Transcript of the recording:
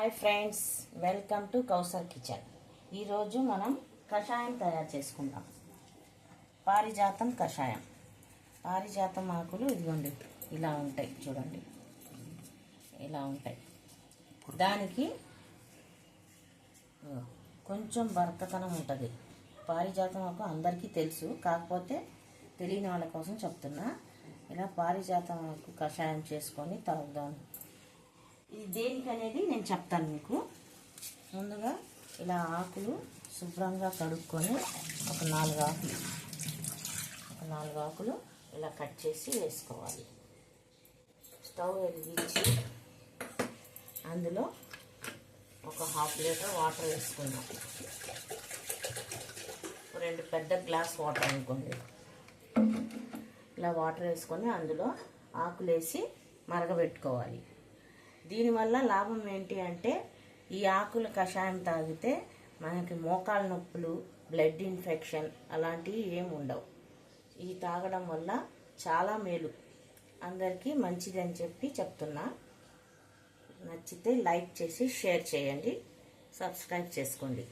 Hi friends welcome to Kausar kitchen ఈరోజు మనం కషాయం తయారు చేసుకుందాం. పారిజాతం కషాయం. పారిజాతం ఆకులు ఇదిగోండి ఇలా ఉంటాయి చూడండి. ఇలా ఉంటాయి. దానికి కొంచెం బర్తతనం ఉంటుంది. పారిజాతం ఆకు అందరికీ తెలుసు కాకపోతే తెలియని వాళ్ళ కోసం చెప్తున్నా. ఇలా పారిజాతం ఆకు కషాయం చేసుకొని తాగుదాం. ఇది దేనికి అనేది నేను చెప్తాను మీకు. ముందుగా ఇలా ఆకులు శుభ్రంగా కడుక్కొని ఒక నాలుగు ఆకులు ఒక నాలుగు ఆకులు ఇలా కట్ చేసి వేసుకోవాలి. స్టవ్ వెలిగించి అందులో ఒక హాఫ్ లీటర్ వాటర్ వేసుకుందాం. రెండు పెద్ద గ్లాస్ వాటర్ అనుకోండి. ఇలా వాటర్ వేసుకొని అందులో ఆకులేసి మరగబెట్టుకోవాలి. దీనివల్ల లాభం ఏంటి అంటే ఈ ఆకుల కషాయం తాగితే మనకి మోకాల నొప్పులు బ్లడ్ ఇన్ఫెక్షన్ అలాంటివి ఏమి ఉండవు. ఇవి తాగడం వల్ల చాలా మేలు. అందరికీ మంచిదని చెప్పి చెప్తున్నా. నచ్చితే లైక్ చేసి షేర్ చేయండి. సబ్స్క్రైబ్ చేసుకోండి.